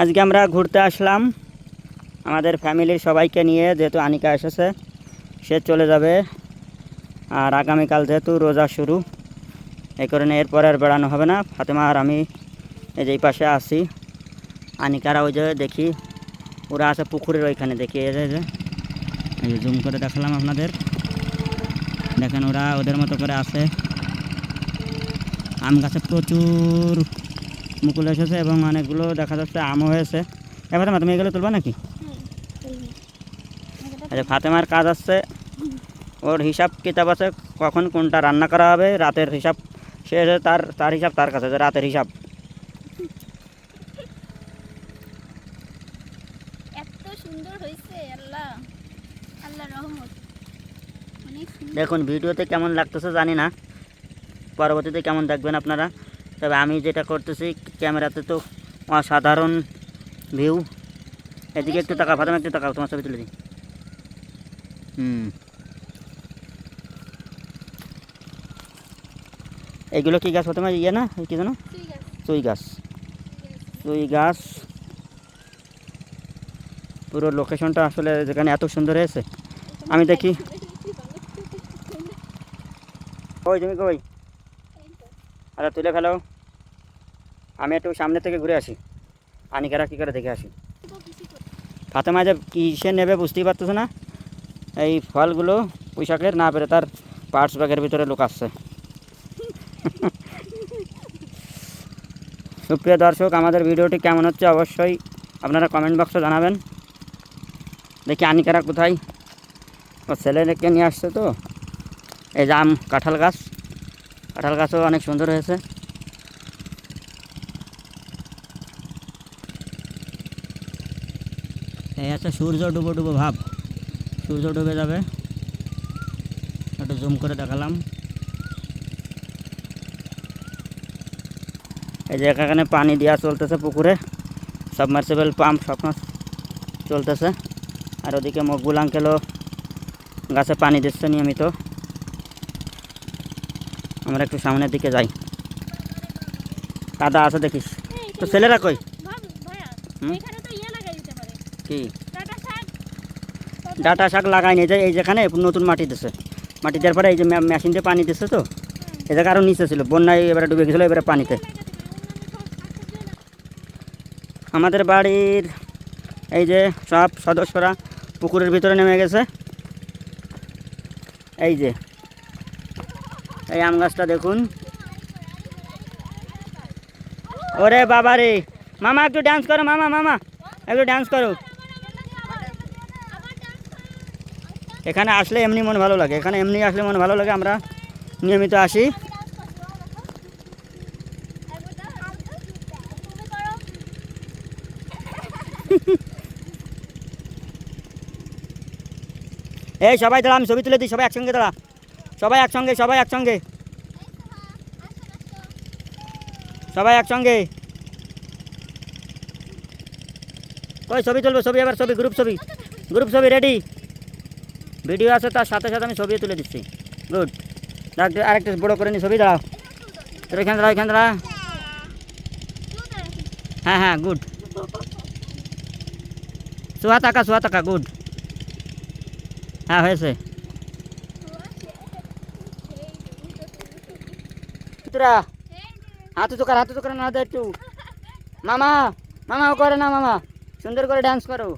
আজকে আমরা ঘুরতে আসলাম। আমাদের ফ্যামিলির সবাইকে নিয়ে, যেহেতু আনিকা এসেছে, সে চলে যাবে। আর আগামীকাল যেহেতু রোজা শুরু এই কারণে এরপরে আর বেড়ানো হবে না। ফাতেমা আর আমি এই যে পাশে আসি আনিকারা ওই যে দেখি, ওরা আছে পুকুরের ওইখানে দেখি এই যে। এই যে জুম করে দেখালাম আপনাদের। দেখেন ওরা ওদের মতো করে আছে। আম গাছে প্রচুর মুকুল এসেছে এবং অনেকগুলো দেখা যাচ্ছে আমও হয়েছে। এবারে তুমি এগুলো তুলবা নাকি? আচ্ছা ফাতেমার কাজ আছে ওর হিসাব কিতাব আছে কখন কোনটা রান্না করা হবে রাতের হিসাব সে তার তার হিসাব তার কাছে রাতের হিসাব। দেখুন ভিডিওতে কেমন লাগতেছে জানি না। পরবর্তীতে কেমন দেখবেন আপনারা? তবে আমি যেটা করতেছি, ক্যামেরাতে তো অসাধারণ ভিউ এদিকে একটু তাকাও ফাতেমা একটু তাকাও, তোমার ছবি তুলে দিই। হুম। এইগুলো কি গাছ ফাতেমা ইয়ে না? কি জানো চুই গাছ। চুই গাছ। পুরো লোকেশনটা আসলে যেখানে এত সুন্দর হয়েছে, আমি দেখি। কই, তুমি কই? আচ্ছা তুলে ফেলো। আমি একটু সামনে থেকে ঘুরে আসি। আনিকারা কী করে দেখে আসি। ফাতেমা যে কিসে নেবে বুঝতেই পারতেছে না। এই ফলগুলো পোশাকের না পেরে তার পার্টস ব্যাগের ভিতরে লুকাচ্ছে। সুপ্রিয় দর্শক আমাদের ভিডিওটি কেমন হচ্ছে অবশ্যই আপনারা কমেন্ট বক্সে জানাবেন। দেখি আনিকারা কোথায়? ও ছেলেকে নিয়ে আসছে তো। এই যে আম কাঁঠাল গাছ। কাঁঠাল গাছও অনেক সুন্দর হয়েছে। এই আছে সূর্য ডুবো ডুবো ভাব। সূর্য ডুবে যাবে। একটু জুম করে দেখালাম। এই যে এখানে পানি দেওয়া চলতেছে পুকুরে। সাবমার্সিবল পাম্প সব চলতেছে। আর ওদিকে মকবুল আঙ্কেলও গাছে পানি দিচ্ছে নিয়মিত। আমরা একটু সামনের দিকে যাই। কাদা আছে দেখিস। তো ছেলেরা কই? হুম? এখানে তো ইয়ে লাগাই দিতে পারে কি? ডাটা শাক। লাগাই নিয়ে যায় এই যেখানে নতুন মাটি দিছে। মাটি দেওয়ার পরে এই যে মেশিন দিয়ে পানি দিচ্ছে তো এই জায়গা আরও নিচে ছিল বন্যায় এবারে ডুবে গেছিল এবারে পানিতে। আমাদের বাড়ির এই যে সব সদস্যরা পুকুরের ভিতরে নেমে গেছে। এই যে এই আম গাছটা দেখুন। ওরে বাবা রে মামা একটু ডান্স করো মামা মামা একটু ডান্স করো। এখানে আসলে এমনি মন ভালো লাগে। এখানে এমনি আসলে মন ভালো লাগে, আমরা নিয়মিত আসি। এই সবাই দাঁড়া, আমি ছবি তুলে দিই, সবাই একসঙ্গে দাঁড়া। সবাই একসঙ্গে সবাই একসঙ্গে। সবাই একসঙ্গে। কই ছবি তুলবো, ছবি এবার ছবি গ্রুপ ছবি। গ্রুপ ছবি রেডি ভিডিও আছে, তার সাথে সাথে আমি ছবিও তুলে দিচ্ছি। গুড আরেকটা বড় করে নি ছবি, দাঁড়াও। তোর এখানে দাঁড়া এখানে দাঁড়া হ্যাঁ হ্যাঁ গুড সোয়া টাকা সোয়া টাকা গুড হ্যাঁ হয়েছে। হাতে তো কর হাতে না দে একটু। মামা মামা করে না, মামা। সুন্দর করে ডান্স করো।